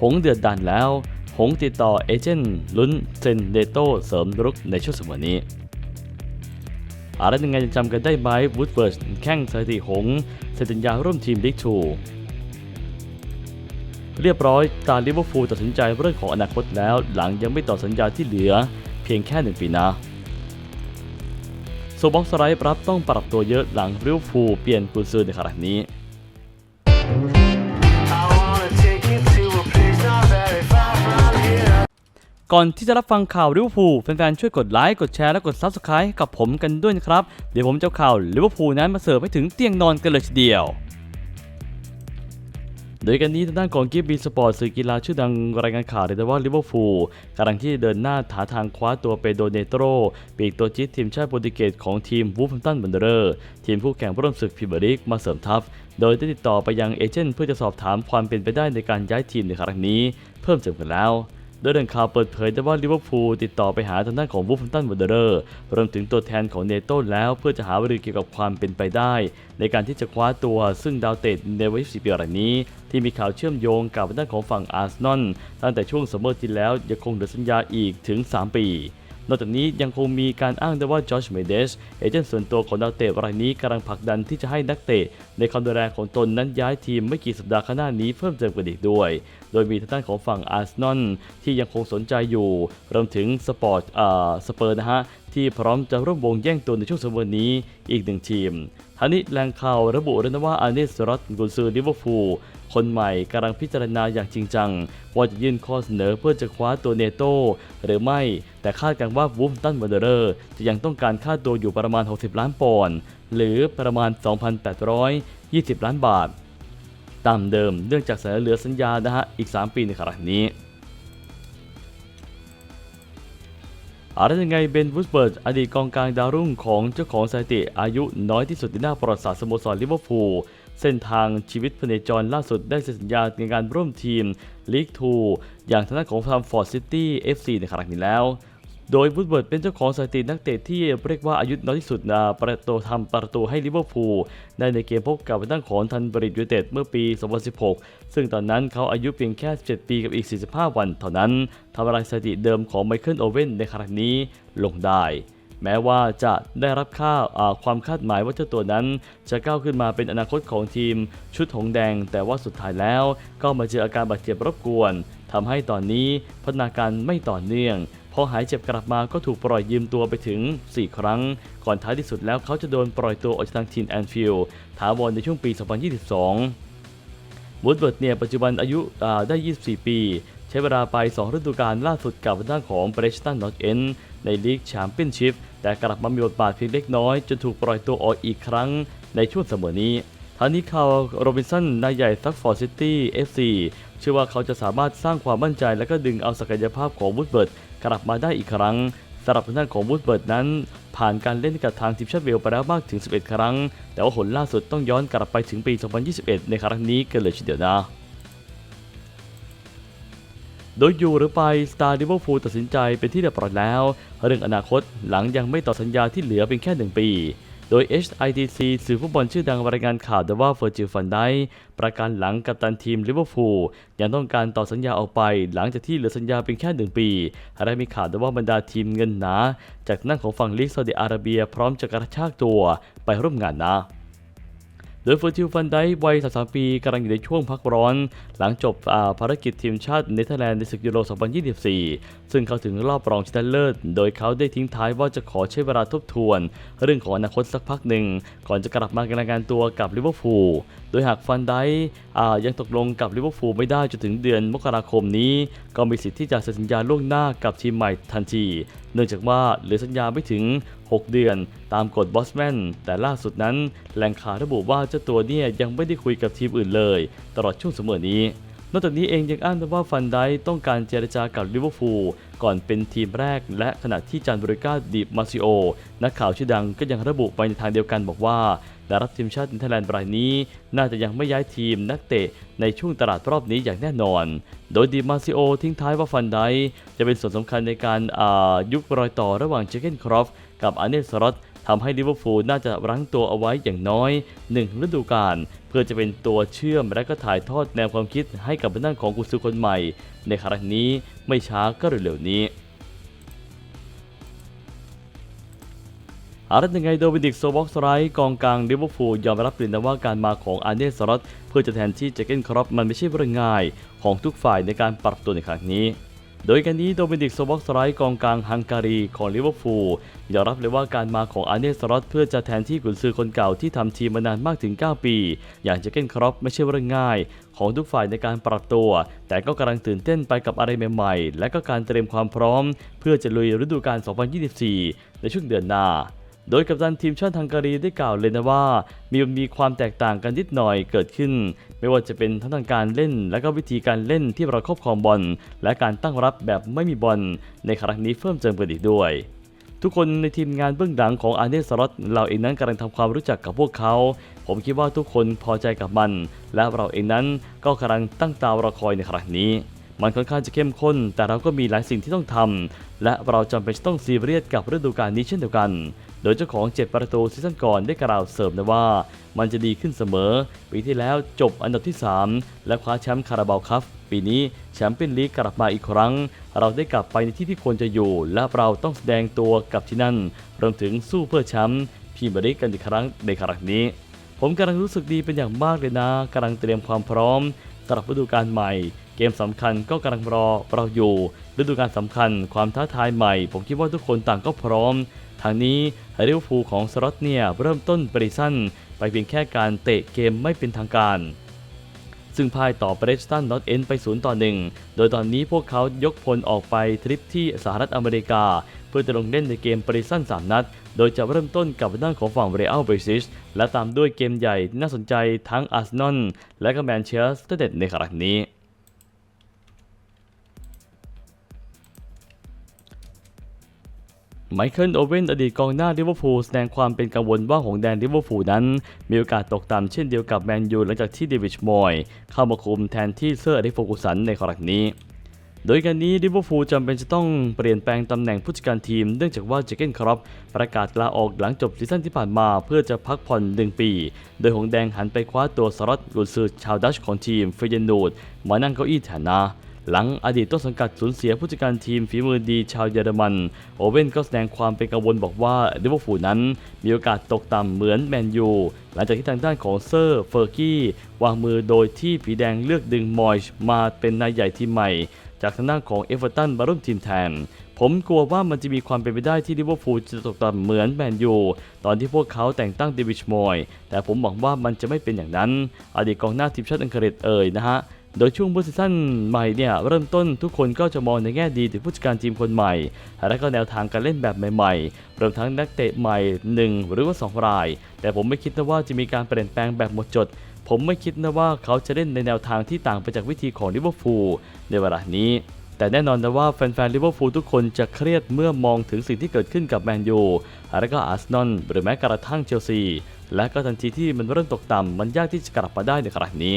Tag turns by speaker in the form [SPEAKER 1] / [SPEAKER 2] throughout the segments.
[SPEAKER 1] หงเดือดดันแล้ว หงติดต่อเอเจนต์ลุ้นเซนเดโตเสริมรุกในช่วงสมัยนี้อะไรยังไงจะจำกันได้ไหมวูดเวิร์ดแข่งสถิติหงเซ็นสัญญาร่วมทีมลีกทูเรียบร้อยตาลิเวอร์พูลตัดสินใจเรื่องของอนาคตแล้วหลังยังไม่ต่อสัญญาที่เหลือเพียงแค่หนึ่งปีนะโซบ็อกสไลด์รับต้องปรับตัวเยอะหลังลิเวอร์พูลเปลี่ยนกุญซือในขณะนี้ ก่อนที่จะรับฟังข่าวลิเวอร์พูลแฟนๆช่วยกดไลค์กดแชร์และกด Subscribe ให้กับผมกันด้วยนะครับ เดี๋ยวผมจะเอาข่าวลิเวอร์พูลนั้นมาเสิร์ฟให้ถึงเตียงนอนกันเลยทีเดียวโดยกันนี้ทางด้านของกิฟบีสปอร์ตสื่อกีฬาชื่อดังรายงานข่าวเลยว่าลิเวอร์พูลกำลังที่เดินหน้าหาทางคว้าตัวเปโดเนโตรปีกตัวจี๊ดทีมชาติโปรตุเกสของทีมวูฟแฮมตันบันเดอร์ทีมคู่แข่งร่วมศึกพรีเมียร์ลีกมาเสริมทัพ โดยได้ติดต่อไปยังเอเจนต์เพื่อจะสอบถามความเป็นไปได้ในการย้ายทีมในครั้งนี้ เพิ่มเติมกันแล้ว โดยเรื่องข่าวเปิดเผยได้ว่าลิเวอร์พูลติดต่อไปหาทางด้านของวูฟแฮมตันวอเดอร์รวมถึงตัวแทนของเนโต้แล้วเพื่อจะหาบริเกี่ยวกับความเป็นไปได้ ในการที่จะคว้าตัวซึ่งดาวเตะในวัยสิบปีรายนี้ ที่มีข่าวเชื่อมโยงกับทางด้านของฝั่งอาร์เซนอลตั้งแต่ช่วงซัมเมอร์ที่แล้วยังคงเหลือสัญญาอีกถึง 3 ปี นอกจากนี้ยังคงมีการอ้างด้วยว่าจอร์จเมเดสเอเจนต์ส่วนตัวของดาวเตะรายนี้กำลังผลักดันที่จะให้นักเตะในความดูแลของตนนั้นย้ายทีมไม่กี่สัปดาห์ข้างหน้านี้เพิ่มเติมกันอีกด้วย โดยมีทางด้านของฝั่งอาร์เซนอลที่ยังคงสนใจอยู่รวมถึงสปอร์ตเอ่อสเปอร์นะฮะ ที่พร้อมจะร่วมวงแย่งตัวในช่วงซัมเมอร์นี้อีกหนึ่งทีมทันี้แหล่งข่าวระบุด้วยนะว่าอาเนสรอตกุนซือลิเวอร์พูลคนใหม่กำลังพิจารณาอย่างจริงจัง ว่าจะยื่นข้อเสนอเพื่อจะคว้าตัวเนโต้หรือไม่ แต่คาดกันว่าวูฟตันวันเดอร์ จะยังต้องการค่าตัวอยู่ประมาณ 60 ล้านปอนด์หรือประมาณ 2,820 ล้านบาท ตามเดิมเนื่องจากเสนอเหลือสัญญานะฮะอีก 3 ปีในขณะนี้ อะไรยังไงเบนวูสเบิร์ตอดีตกองกลางดาวรุ่งของเจ้าของสถิติอายุน้อยที่สุดในหน้าประวัติศาสตร์สโมสรลิเวอร์พูลเส้นทางชีวิตพเนจรล่าสุดได้เซ็นสัญญาในการร่วมทีมลีกทูอย่างทางด้านของทามฟอร์ดซิตี้เอฟซีในครั้งนี้แล้ว โดยวูดเบิร์ดเป็นเจ้าของสถิตินักเตะที่เรียกว่าอายุน้อยที่สุดนะประตูทำประตูให้ลิเวอร์พูลได้ในเกมพบกับทางด้านของทันบริดยูเต็ดเมื่อปี 2016 ซึ่งตอนนั้นเขาอายุเพียงแค่ 17 ปีกับอีก 45 วันเท่านั้นทำลายสถิติเดิมของไมเคิลโอเว่นในครั้งนี้ลงได้แม้ว่าจะได้รับค่าอ่าความคาดหมายว่าเจ้าตัวนั้น จะก้าวขึ้นมาเป็นอนาคตของทีม ชุดหงแดง แต่ว่าสุดท้ายแล้ว ก็มาเจออาการบาดเจ็บรบกวนทำให้ตอนนี้พัฒนาการไม่ต่อเนื่อง พอหายเจ็บกลับมาก็ถูกปล่อยยืมตัวไปถึง 4 ครั้ง ก่อนท้ายที่สุดแล้วเขาจะโดนปล่อยตัวออกจากทางทีมแอนฟิลด์ถาวรในช่วงปี 2022วูดเบิร์ดเนี่ยปัจจุบันอายุได้ 24 ปี ใช้เวลาไป 2 ฤดูกาลล่าสุดกับด้านของเบรชตันนอตเอนในลีกแชมเปี้ยนชิพแต่กลับมามีบทบาทเพียงเล็กน้อย จนถูกปล่อยตัวออกอีกครั้งในช่วงเสมอนี้ทานี้ข่าวโรบินสันนายใหญ่ซักฟอร์ดซิตี้เอฟซีเชื่อว่าเขาจะสามารถสร้างความมั่นใจและก็ดึงเอาศักยภาพของวูดเบิร์ด กลับมาได้อีกครั้งสำหรับทางด้านของวูดเบิร์ดนั้น ผ่านการเล่นกับทางทีมชาติเวลไปแล้วมากถึง 11 ครั้ง แต่ว่าผลล่าสุดต้องย้อนกลับไปถึงปี 2021 ในครั้งนี้กันเลยทีเดียวนะโดยอยู่หรือไปสตาร์ลิเวอร์พูลตัดสินใจเป็นที่เรียบร้อยแล้ว เรื่องอนาคตหลังยังไม่ต่อสัญญาที่เหลือเป็นแค่ 1 ปี โดย HITC สื่อผู้บอลชื่อดังรายงานข่าวด้ว่าเฟอร์จิลฟันไดประกันหลังกัปตันทีมลิเวอร์พูลยังต้องการต่อสัญญาออกไป หลังจากที่เหลือสัญญาเพียงแค่หนึ่งปีและมีข่าวด้ว่าบรรดาทีมเงินหนา จากนั่งของฝั่งลีกซาอุดิอาระเบียพร้อมจะกระชากตัวไปร่วมงานนะ โดยเฟอร์จิลฟันไดวัย 33 ปีกำลังอยู่ในช่วงพักร้อน หลังจบาภารกิจทีมชาติเนเธอร์แลนด์ในศึกยูโร 2024 ซึ่งเขาถึงรอบรองชนะเลิศ โดยเขาได้ทิ้งท้ายว่าจะขอใช้เวลาทบทวน เรื่องของอนาคตสักพักหนึ่ง ก่อนจะกลับมารายงานตัวกับลิเวอร์พูล โดยหากฟันไดายังตกลงกับลิเวอร์พูลไม่ได้จนถึงเดือนมกราคมนี้ ก็มีสิทธิ์ที่จะเซ็นสัญญาล่วงหน้ากับทีมใหม่ทันที เนื่องจากว่าเหลือสัญญาไม่ถึง 6 เดือนตามกฎบอสแมนแต่ล่าสุดนั้นแหล่งข่าวระบุว่าเจ้าตัวเนี่ยยังไม่ได้คุยกับทีมอื่นเลย ตลอดช่วงเสมอนี้ นอกจากนี้เองยังอ้างว่าฟันไดต้องการเจรจากับลิเวอร์พูลก่อนเป็นทีมแรก และขณะที่จานบริกาดิมาซิโอ นักข่าวชื่อดังก็ยังระบุไปในทางเดียวกันบอกว่าดารับทีมชาติเนเธอร์แลนด์รายนี้ น่าจะยังไม่ย้ายทีมนักเตะในช่วงตลาดรอบนี้อย่างแน่นอน โดยดิมาซิโอทิ้งท้ายว่าฟันไดจะเป็นส่วนสำคัญในการายุครอยต่อระหว่างเจเกนครอฟกับอาเนสรอต ทำให้ลิเวอร์พูลน่าจะรั้งตัวเอาไว้อย่างน้อย 1 ฤดูกาลเพื่อจะเป็นตัวเชื่อมและก็ถ่ายทอดแนวความคิดให้กับด้านของกุซือคนใหม่ ในครั้งนี้ไม่ช้าก็เร็วๆนี้อารัตยังไงโดมินิกโซบ็อกสไรกองกลางลิเวอร์พูลยอมรับเลยนะว่าการมาของอาร์เนสลอตเพื่อจะแทนที่เจเกนครอปมันไม่ใช่เรื่องง่าย ของทุกฝ่ายในการปรับตัวในครั้งนี้ โดยการนี้โดมินิกโซบ็อกสไรท์กองกลางฮังการีของลิเวอร์พูลยอมรับเลยว่าการมาของอาเนสรอตเพื่อจะแทนที่กุนซือคนเก่าที่ทำทีมมานานมากถึง 9 ปี อย่างเจเกนครอปไม่ใช่เรื่องง่าย ของทุกฝ่ายในการปรับตัว แต่ก็กำลังตื่นเต้นไปกับอะไรใหม่ๆ และก็การเตรียมความพร้อม เพื่อจะลุยฤดูกาล 2024 ในช่วงเดือนหน้า โดยกัปตันทีมชาติฮังการีได้กล่าวเลยนะว่า มีมีความแตกต่างกันนิดหน่อยเกิดขึ้น ไม่ว่าจะเป็นทั้งทางการเล่น และก็วิธีการเล่นที่เราครอบครองบอลและการตั้งรับแบบไม่มีบอลในครั้งนี้เพิ่มเติมกันอีกด้วยทุกคนในทีมงานเบื้องหลังของอาเนสลอตเราเองนั้นกำลังทำความรู้จักกับพวกเขา ผมคิดว่าทุกคนพอใจกับมัน และเราเองนั้นก็กำลังตั้งตารอคอยในครั้งนี้ มันค่อนข้างจะเข้มข้น แต่เราก็มีหลายสิ่งที่ต้องทำและเราจำเป็นต้องซีเรียสกับฤดูกาลนี้เช่นเดียวกัน โดยเจ้าของ 7 ประตูซีซั่นก่อนได้กล่าวเสริมนะว่า มันจะดีขึ้นเสมอ ปีที่แล้วจบอันดับที่ 3 และคว้าแชมป์คาราบาวคัพปีนี้แชมเปี้ยนลีกกลับมาอีกครั้ง เราได้กลับไปในที่ที่ควรจะอยู่ และเราต้องแสดงตัวกับที่นั่นรวมถึงสู้เพื่อแชมป์พีมียร์ลีกกันอีกครั้งในครั้งนี้ ผมกำลังรู้สึกดีเป็นอย่างมากเลยนะกำลังเตรียมความพร้อมสำหรับฤดูกาลใหม่ เกมสำคัญก็กำลังรอเราอยู่ฤดูกาลสำคัญความท้าทายใหม่ ผมคิดว่าทุกคนต่างก็พร้อม ทางนี้ลิเวอร์พูลของสล็อตเนี่ยเริ่มต้นปริสั้นไปเพียงแค่การเตะเกมไม่เป็นทางการ ซึ่งพ่ายต่อเบรสตันนอตเอนไป0ต่อ1 โดยตอนนี้พวกเขายกพลออกไปทริปที่สหรัฐอเมริกา เพื่อจะลงเล่นในเกมปริสั้น3 นัด โดยจะเริ่มต้นกับด้านของฝั่งเรอัลเบซิชและตามด้วยเกมใหญ่ที่น่าสนใจทั้งอาร์เซนอลและก็แมนเชสเตอร์เดในครั้งนี้ ไมเคิลโอเวนอดีตกองหน้าลิเวอร์พูลแสดงความเป็นกังวลว่าหงแดงลิเวอร์พูลนั้น มีโอกาสตกต่ำเช่นเดียวกับแมนยูหลังจากที่เดวิดมอย เข้ามาคุมแทนที่เซอร์อเล็กโฟกุสันในครั้งนี้ โดยการนี้ลิเวอร์พูลจำเป็นจะต้องเปลี่ยนแปลงตำแหน่งผู้จัดการทีม เนื่องจากว่าเจเกนครอปประกาศลาออกหลังจบซีซั่นที่ผ่านมาเพื่อจะพักผ่อนหนึ่งปี โดยหงแดงหันไปคว้าตัวสล็อตกุนซือชาวดัชของทีมเฟยนนูดมานั่งเก้าอี้แทนนะ หลังอดีตต้นสังกัดสูญเสียผู้จัดการทีมฝีมือดีชาวเยอรมัน โอเว่นก็แสดงความเป็นกังวลบอกว่าลิเวอร์พูลนั้นมีโอกาสตกต่ำเหมือนแมนยู หลังจากที่ทางด้านของเซอร์เฟอร์กี้วางมือโดยที่ผีแดงเลือกดึงมอยส์มาเป็นนายใหญ่ทีมใหม่ จากทางด้านของเอเวอร์ตันมาร่วมทีมแทนผมกลัวว่ามันจะมีความเป็นไปได้ที่ลิเวอร์พูลจะตกต่ำเหมือนแมนยูตอนที่พวกเขาแต่งตั้งเดวิดมอยส์แต่ผมหวังว่ามันจะไม่เป็นอย่างนั้น อดีตกองหน้าทีมชาติอังกฤษเอ่ยนะฮะ โดยช่วงบนซีซั่นใหม่เนี่ยเริ่มต้นทุกคนก็จะมองในแง่ดีถึงผู้จัดการทีมคนใหม่ และก็แนวทางการเล่นแบบใหม่ๆรวมทั้งนักเตะใหม่ 1 หรือว่า 2 ราย แต่ผมไม่คิดนะว่าจะมีการเปลี่ยนแปลงแบบหมดจด ผมไม่คิดนะว่าเขาจะเล่นในแนวทางที่ต่างไปจากวิธีของลิเวอร์พูลในเวลานี้แต่แน่นอนนะว่าแฟนๆลิเวอร์พูลทุกคนจะเครียดเมื่อมองถึงสิ่งที่เกิดขึ้นกับแมนยูและก็อาร์เซนอลหรือแม้กระทั่งเชลซี และก็ทันทีที่มันเริ่มตกต่ำมันยากที่จะกลับมาได้ในครั้งนี้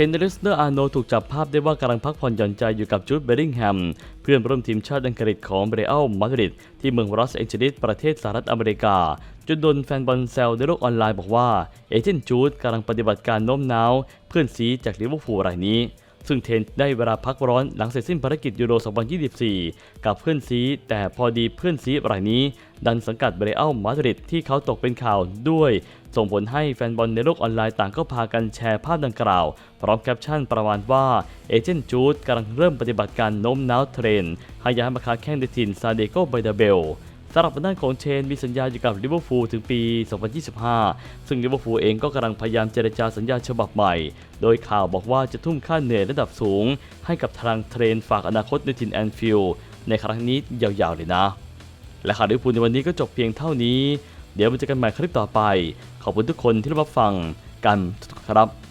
[SPEAKER 1] ทนนิสเนอร์อาโนถูกจับภาพได้ว่ากำลังพักผ่อนหย่อนใจอยู่กับจูดเบริงแฮม เพื่อนร่วมทีมชาติอังกฤษของเบรอัลมาดริดที่เมืองลอสแองเจลิสประเทศสหรัฐอเมริกาจนโดนแฟนบอลแซวในโลกออนไลน์บอกว่า เอเจนต์จูดกำลังปฏิบัติการโน้มน้าว เพื่อนซีจากลิเวอร์พูลรายนี้ ซึ่งเทนได้เวลาพักร้อนหลังเสร็จสิ้นภารกิจยูโร 2024 กับเพื่อนซี แต่พอดีเพื่อนซีรายนี้ ดันสังกัดเบรอัลมาดริดที่เขาตกเป็นข่าวด้วย ส่งผลให้แฟนบอลในโลกออนไลน์ต่างก็พากันแชร์ภาพดังกล่าว พร้อมแคปชั่นประมาณว่า เอเจนต์จูดกำลังเริ่มปฏิบัติการโน้มน้าวเทรนให้ย้ายมาค้าแข่งในถิ่นซาเดโกไบดาเบล สำหรับด้านของเชนมีสัญญาอยู่กับลิเวอร์พูลถึงปี 2025 ซึ่งลิเวอร์พูลเองก็กำลังพยายามเจรจาสัญญาฉบับใหม่ โดยข่าวบอกว่าจะทุ่มค่าเหนื่อยระดับสูง ให้กับทางเทรนฝากอนาคตในทินแอนฟิลด์ในครั้งนี้ยาวๆเลยนะ และข่าวลิเวอร์พูลในวันนี้ก็จบเพียงเท่านี้ เดี๋ยวมาเจอกันใหม่คลิปต่อไป ขอบคุณทุกคนที่รับฟังกันครับ